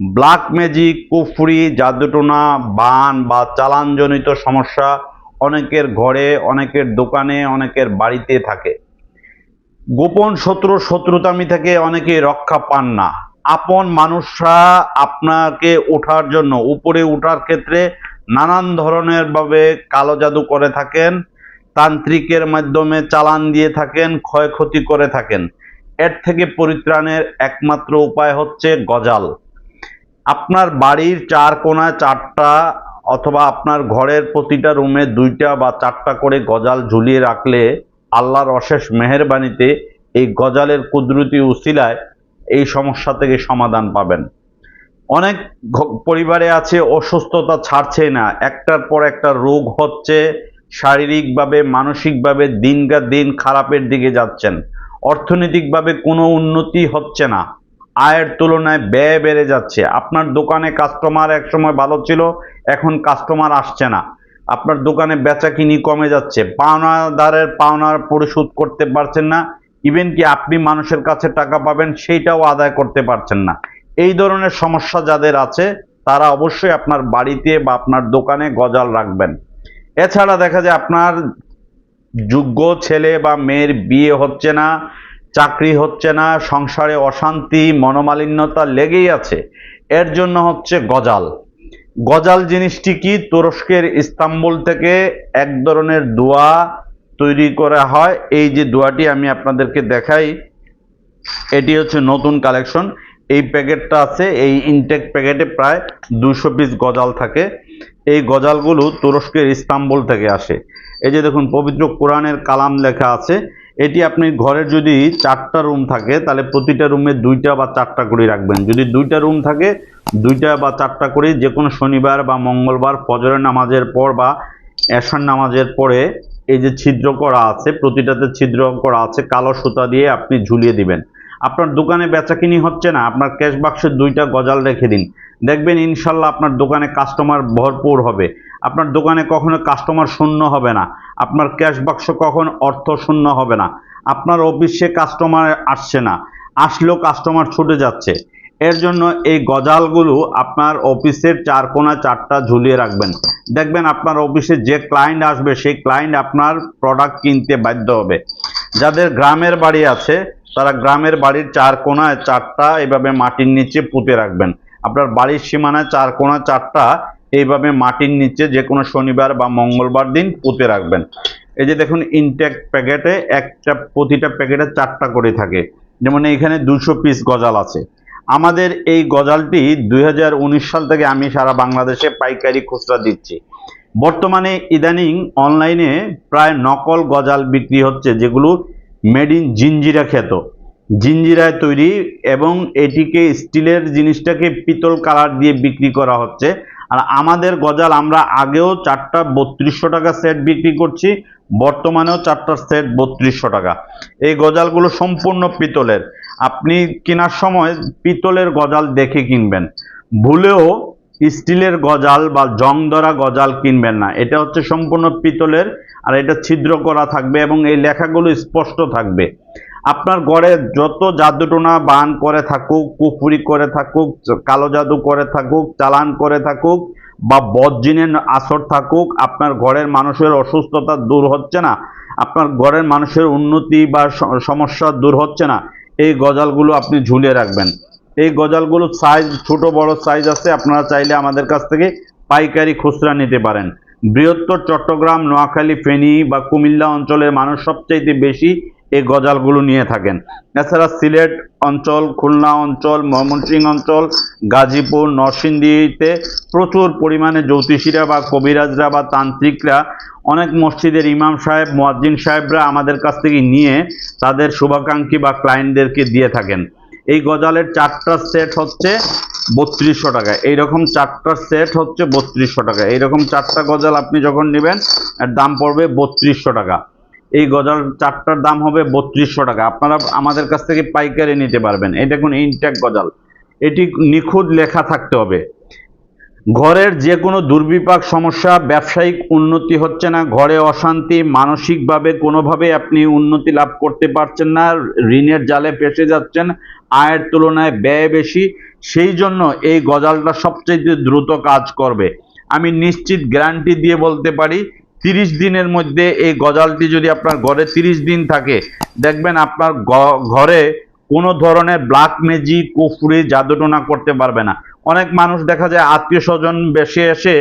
Black magic, কুফরি, জাদুটোনা, বান বা চালানজনিত সমস্যা অনেকের ঘরে, অনেকের দোকানে, অনেকের বাড়িতে থাকে। গোপন শত্রু শত্রুতামি থেকে অনেকে রক্ষা পান না। আপন মানুষরা আপনাকে ওঠার জন্য, উপরে ওঠার ক্ষেত্রে নানান ধরনের ভাবে কালো জাদু করে থাকেন, তান্ত্রিকের মাধ্যমে চালান দিয়ে থাকেন, ক্ষয়ক্ষতি করে থাকেন। এর থেকে পরিত্রাণের একমাত্র উপায় হচ্ছে গজাল। আপনার বাড়ির চার কোণায় চারটা অথবা আপনার ঘরের প্রতিটা রুমে দুইটা বা চারটা করে গজাল ঝুলিয়ে রাখলে আল্লাহর অশেষ মেহেরবানিতে এই গজালের কুদরতি উসিলায় এই সমস্যা থেকে সমাধান পাবেন। অনেক পরিবারে আছে অসুস্থতা ছাড়ছে না, একটার পর একটা রোগ হচ্ছে, শারীরিকভাবে, মানসিকভাবে দিনকার দিন খারাপের দিকে যাচ্ছেন, অর্থনৈতিকভাবে কোনো উন্নতি হচ্ছে না। আয়ের তুলনায় ব্যয় বেড়ে যাচ্ছে। আপনার দোকানে কাস্টমার একসময় ভালো ছিল, এখন কাস্টমার আসছে না। আপনার দোকানে বেচা কিনি কমে যাচ্ছে। পাওনাদারের পাওনার পরিশোধ করতে পারছেন না। ইভেন কি আপনি মানুষের কাছে টাকা পাবেন, সেইটাও আদায় করতে পারছেন না। এই ধরনের সমস্যা যাদের আছে, তারা অবশ্যই আপনার বাড়িতে বা আপনার দোকানে গজাল রাখবেন। এছাড়া দেখা যায়, আপনার যোগ্য ছেলে বা মেয়ের বিয়ে হচ্ছে না। চাকরি হচ্ছে না, সংসারে অশান্তি, মনোমালিন্যতা লেগেই আছে। এর জন্য হচ্ছে গজাল। গজাল জিনিসটি কি? তুরস্কের ইস্তাম্বুল থেকে এক ধরনের দোয়া তৈরি করা হয়। এই যে দোয়াটি আমি আপনাদেরকে দেখাই, এটি হচ্ছে নতুন কালেকশন। এই প্যাকেটটা আছে, এই ইনটেক প্যাকেটে প্রায় দুশো পিস গজাল থাকে। এই গজালগুলো তুরস্কের ইস্তাম্বুল থেকে আসে। এই যে দেখুন, পবিত্র কোরআনের কালাম লেখা আছে। এটি আপনি ঘরের যদি চারটা রুম থাকে, তাহলে প্রতিটা রুমে দুইটা বা চারটা করে রাখবেন। যদি দুইটা রুম থাকে, দুইটা বা চারটা করে যে কোনো শনিবার বা মঙ্গলবার, ফজরের নামাজের পর বা এশার নামাজের পরে এই যে ছিদ্র করা আছে, প্রতিটাতে ছিদ্র করা আছে, কালো সুতা দিয়ে আপনি ঝুলিয়ে দিবেন। আপনার দোকানে বেচাকিনি হচ্ছে না, আপনার ক্যাশ বাক্সে দুইটা গজাল রেখে দিন। দেখবেন ইনশাল্লাহ আপনার দোকানে কাস্টমার ভরপুর হবে। আপনার দোকানে কখনো কাস্টমার শূন্য হবে না। আপনার ক্যাশ বাক্স কখন অর্থ শূন্য হবে না। আপনার অফিসে কাস্টমার আসছে না। আসলেও কাস্টমার ছুটে যাচ্ছে। এর জন্য এই গজালগুলো আপনার অফিসের চার কোণা চারটা ঝুলিয়ে রাখবেন। দেখবেন আপনার অফিসে যে ক্লায়েন্ট আসবে, সেই ক্লায়েন্ট আপনার প্রোডাক্ট কিনতে বাধ্য হবে। যাদের গ্রামের বাড়ি আছে, তারা গ্রামের বাড়ির চার কোণায় চারটা এভাবে মাটির নিচে পুঁতে রাখবেন। আপনার বাড়ির সীমানায় চার কোণা চারটা এইভাবে মাটির নিচে যে কোনো শনিবার বা মঙ্গলবার দিন পুঁতে রাখবেন। এই যে দেখুন ইনটেক প্যাকেটে একটা, প্রতিটা প্যাকেটে চারটা করে থাকে। যেমন এখানে দুশো পিস গজাল আছে। আমাদের এই গজালটি দুই হাজার উনিশ সাল থেকে আমি সারা বাংলাদেশে পাইকারি খুচরা দিচ্ছি। বর্তমানে ইদানিং অনলাইনে প্রায় নকল গজাল বিক্রি হচ্ছে, যেগুলো মেড ইন জিঞ্জিরা খ্যাত। জিঞ্জিরায় তৈরি এবং এটিকে স্টিলের জিনিসটাকে পিতল কালার দিয়ে বিক্রি করা হচ্ছে। আর আমাদের গজাল, আমরা আগেও চারটা বত্রিশশো টাকা সেট বিক্রি করছি, বর্তমানেও চারটার সেট বত্রিশশো টাকা। এই গজালগুলো সম্পূর্ণ পিতলের। আপনি কেনার সময় পিতলের গজাল দেখে কিনবেন। ভুলেও স্টিলের গজাল বা জং ধরা গজাল কিনবেন না। এটা হচ্ছে সম্পূর্ণ পিতলের, আর এটা ছিদ্র করা থাকবে এবং এই লেখাগুলো স্পষ্ট থাকবে। আপনার ঘরে যত জাদুটোনা বান করে থাকুক, কুফুরি করে থাকুক, কালো জাদু করে থাকুক, চালান করে থাকুক বা বদজিনের আসর থাকুক, আপনার ঘরের মানুষের অসুস্থতা দূর হচ্ছে না, আপনার ঘরের মানুষের উন্নতি বা সমস্যা দূর হচ্ছে না, এই গজালগুলো আপনি ঝুলিয়ে রাখবেন। এই গজালগুলো সাইজ ছোট বড় সাইজ আছে, আপনারা চাইলে আমাদের কাছ থেকে পাইকারি খুচরা নিতে পারেন। বৃহত্তর চট্টগ্রাম, নোয়াখালী, ফেনী বা কুমিল্লা অঞ্চলের মানুষ সবচাইতে বেশি এই গজালগুলো নিয়ে থাকেন। এছাড়া সিলেট অঞ্চল, খুলনা অঞ্চল, ময়মনসিংহ অঞ্চল, গাজীপুর, নরসিংদীতে প্রচুর পরিমাণে জ্যোতিষীরা বা কবিরাজরা বা তান্ত্রিকরা, অনেক মসজিদের ইমাম সাহেব, মুয়াজ্জিন সাহেবরা আমাদের কাছ থেকে নিয়ে তাদের শুভাকাঙ্ক্ষী বা ক্লায়েন্টদেরকে দিয়ে থাকেন। এই গজালের চারটা সেট হচ্ছে বত্রিশশো টাকা। এইরকম চারটা সেট হচ্ছে বত্রিশশো টাকা। এইরকম চারটা গজাল আপনি যখন নেবেন, এর দাম পড়বে বত্রিশশো টাকা। এই গজাল চারটার দাম হবে বত্রিশশো টাকা। আপনারা আমাদের কাছ থেকে পাইকারি নিতে পারবেন। এটা কোন ইনটেক গজাল। এটি নিখুঁত লেখা থাকতে হবে। ঘরের যে কোনো দুর্বিপাক সমস্যা, ব্যবসায়িক উন্নতি হচ্ছে না, ঘরে অশান্তি, মানসিকভাবে কোনোভাবে আপনি উন্নতি লাভ করতে পারছেন না, ঋণের জালে ফেসে যাচ্ছেন, আয়ের তুলনায় ব্যয় বেশি, সেই জন্য এই গজালটা সবচেয়ে দ্রুত কাজ করবে। আমি নিশ্চিত গ্যারান্টি দিয়ে বলতে পারি তিরিশ দিনের মধ্যে এই গজালটি যদি আপনার ঘরে তিরিশ দিন থাকে, দেখবেন আপনার ঘরে কোনো ধরনের ব্ল্যাক ম্যাজিক কুফুরি, জাদুটোনা করতে পারবে না। অনেক মানুষ দেখা যায় আত্মীয় স্বজন বেশি এসে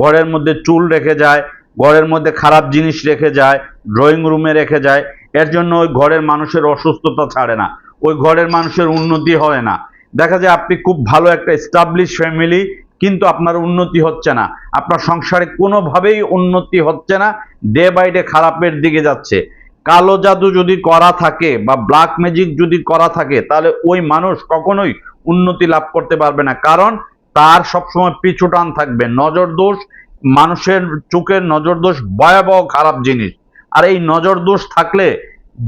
ঘরের মধ্যে চুল রেখে যায়, ঘরের মধ্যে খারাপ জিনিস রেখে যায় ড্রয়িং রুমে রেখে যায়। এর জন্য ওই ঘরের মানুষের অসুস্থতা ছাড়ে না, ওই ঘরের মানুষের উন্নতি হয় না। দেখা যায় আপনি খুব ভালো একটা এস্টাবলিশ ফ্যামিলি কিন্তু আপনার উন্নতি হচ্ছে না। আপনার সংসারে কোনোভাবেই উন্নতি হচ্ছে না ডে বাই ডে খারাপের দিকে যাচ্ছে। কালো জাদু যদি করা থাকে বা ব্ল্যাক ম্যাজিক যদি করা থাকে, তাহলে ওই মানুষ কখনোই উন্নতি লাভ করতে পারবে না। কারণ তার সবসময় পিছু টান থাকবে, নজর দোষ, মানুষের চোখের নজর দোষ ভয়াবহ খারাপ জিনিস। আর এই নজর দোষ থাকলে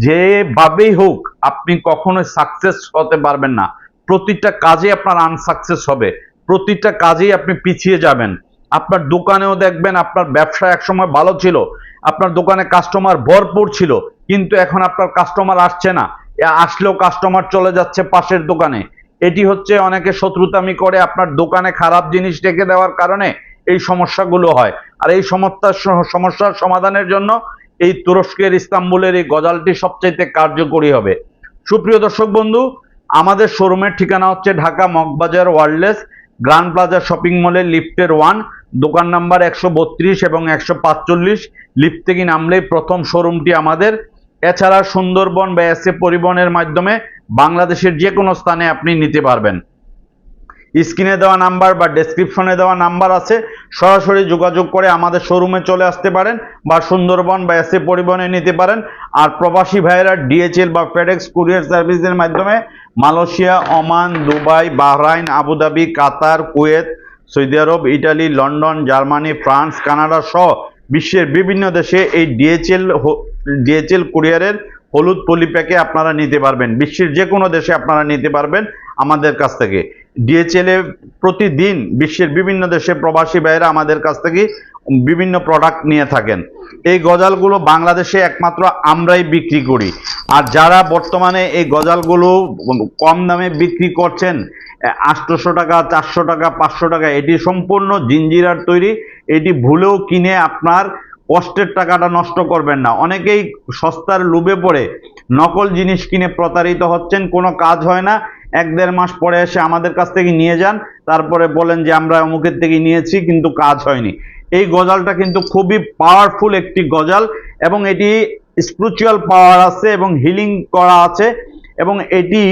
যেভাবেই হোক, আপনি কখনোই সাকসেস হতে পারবেন না। প্রতিটা কাজে আপনার আনসাকসেস হবে। প্রতিটা কাজেই আপনি পিছিয়ে যাবেন। আপনার দোকানেও দেখবেন আপনার ব্যবসা একসময় ভালো ছিল, আপনার দোকানে কাস্টমার ভরপুর ছিল, কিন্তু এখন আপনার কাস্টমার আসছে না। আসলেও কাস্টমার চলে যাচ্ছে পাশের দোকানে। এটি হচ্ছে অনেকে শত্রুতামি করে আপনার দোকানে খারাপ জিনিস রেখে দেওয়ার কারণে এই সমস্যাগুলো হয়। আর এই সমস্যার সমস্যার সমাধানের জন্য এই তুরস্কের ইস্তাম্বুলের এই গজালটি সবচাইতে কার্যকরী হবে। সুপ্রিয় দর্শক বন্ধু, আমাদের শোরুমের ঠিকানা হচ্ছে Dhaka Moghbazar wireless grand plaza shopping মলের লিফটের ওয়ান, দোকান নাম্বার একশো বত্রিশ এবং একশো পাঁচচল্লিশ। লিফট থেকে নামলেই প্রথম শোরুমটি আমাদের? এছাড়া সুন্দরবন বা এসএ পরিবহনের মাধ্যমে বাংলাদেশের যে কোনো স্থানে আপনি নিতে পারবেন। স্ক্রিনে দেওয়া নাম্বার বা ডেসক্রিপশনে দেওয়া নাম্বার আছে। সরাসরি যোগাযোগ করে আমাদের শোরুমে চলে আসতে পারেন বা সুন্দরবন বা এসএ পরিবহনে নিতে পারেন। আর প্রবাসী ভাইয়েরা ডিএচএল বা ফেডেক্স কুরিয়ার সার্ভিসের মাধ্যমে Malaysia, Oman, Dubai, Bahrain, Abu Dhabi, Qatar, Kuwait, Saudi Arab, Italy, London, Germany, France, Canada সহ বিশ্বের বিভিন্ন দেশে এই ডিএচএল ডিএচএল কুরিয়ারের হলুদ পলিপ্যাকে আপনারা নিতে পারবেন। বিশ্বের যে কোনো দেশে আপনারা নিতে পারবেন আমাদের কাছ থেকে। ডিএচএল প্রতিদিন বিশ্বের বিভিন্ন দেশে প্রবাসী ভাইয়েরা আমাদের কাছ থেকে বিভিন্ন প্রোডাক্ট নিয়ে থাকেন। এই গজালগুলো বাংলাদেশে একমাত্র আমরাই বিক্রি করি। আর যারা বর্তমানে এই গজালগুলো কম দামে বিক্রি করছেন আটশোশো টাকা, চারশো টাকা, পাঁচশো টাকা, এটি সম্পূর্ণ জিঞ্জিরার তৈরি। এটি ভুলেও কিনে আপনার কষ্টের টাকাটা নষ্ট করবেন না। অনেকেই সস্তার লোভে পড়ে নকল জিনিস কিনে প্রতারিত হচ্ছেন, কোনো কাজ হয় না। এক দেড় মাস পরে এসে আমাদের কাছ থেকে নিয়ে যান, তারপরে বলেন যে আমরা অমুকের থেকে নিয়েছি, কিন্তু কাজ হয়নি। এই গজালটা কিন্তু খুবই পাওয়ারফুল একটি গজাল এবং এটি স্পিরিচুয়াল পাওয়ার আছে এবং হিলিং করা আছে এবং এটি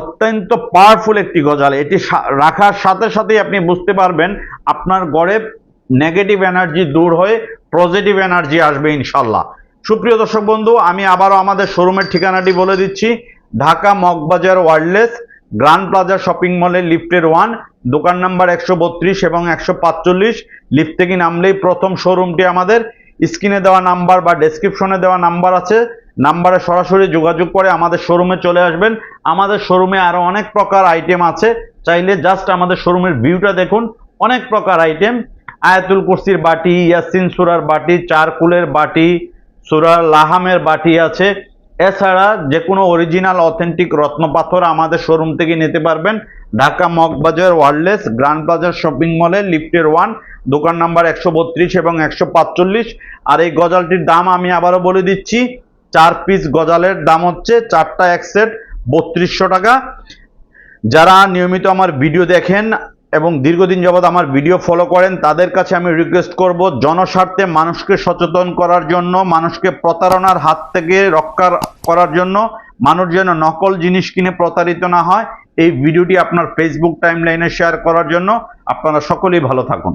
অত্যন্ত পাওয়ারফুল একটি গজাল। এটি রাখার সাথে সাথেই আপনি বুঝতে পারবেন আপনার গড়ে নেগেটিভ এনার্জি দূর হয়ে পজিটিভ এনার্জি আসবে ইনশাল্লাহ। সুপ্রিয় দর্শক বন্ধু, আমি আবারও আমাদের শোরুমের ঠিকানাটি বলে দিচ্ছি। Dhaka Moghbazar wireless grand plaza shopping মলের লিফটের ওয়ান, দোকান নাম্বার একশো বত্রিশ এবং একশো পাঁচচল্লিশ। লিফট থেকে নামলেই প্রথম শোরুমটি আমাদের? স্ক্রিনে দেওয়া নাম্বার বা ডেসক্রিপশনে দেওয়া নাম্বার আছে। নাম্বারে সরাসরি যোগাযোগ করে আমাদের শোরুমে চলে আসবেন। আমাদের শোরুমে আরও অনেক প্রকার আইটেম আছে। চাইলে জাস্ট আমাদের শোরুমের ভিউটা দেখুন। অনেক প্রকার আইটেম আয়াতুল কুরসির বাটি, ইয়াসিন সুরার বাটি, চারকুলের বাটি, সুরার লাহামের বাটি আছে। এছাড়া যে কোনো অরিজিনাল অথেন্টিক রত্নপাথর আমাদের শোরুম থেকে নিতে পারবেন। ঢাকা মগবাজার ওয়ার্ল্ডলেস গ্র্যান্ড বাজার শপিং মলে লিফটের ওয়ান দোকান নাম্বার একশো বত্রিশ এবং একশো পাঁচচল্লিশ। আর এই গজালটির দাম আমি আবারও বলে দিচ্ছি, চার পিস গজালের দাম হচ্ছে চারটা এক সেট বত্রিশশো টাকা। যারা নিয়মিত আমার ভিডিও দেখেন এবং দীর্ঘদিন যাবৎ আমার ভিডিও ফলো করেন, তাদের কাছে আমি রিকোয়েস্ট করব জনস্বার্থে মানুষকে সচেতন করার জন্য, মানুষকে প্রতারণার হাত থেকে রক্ষা করার জন্য, মানুষ যেন নকল জিনিস কিনে প্রতারিত না হয়, এই ভিডিওটি আপনার ফেসবুক টাইমলাইনে শেয়ার করার জন্য। আপনারা সকলেই ভালো থাকুন।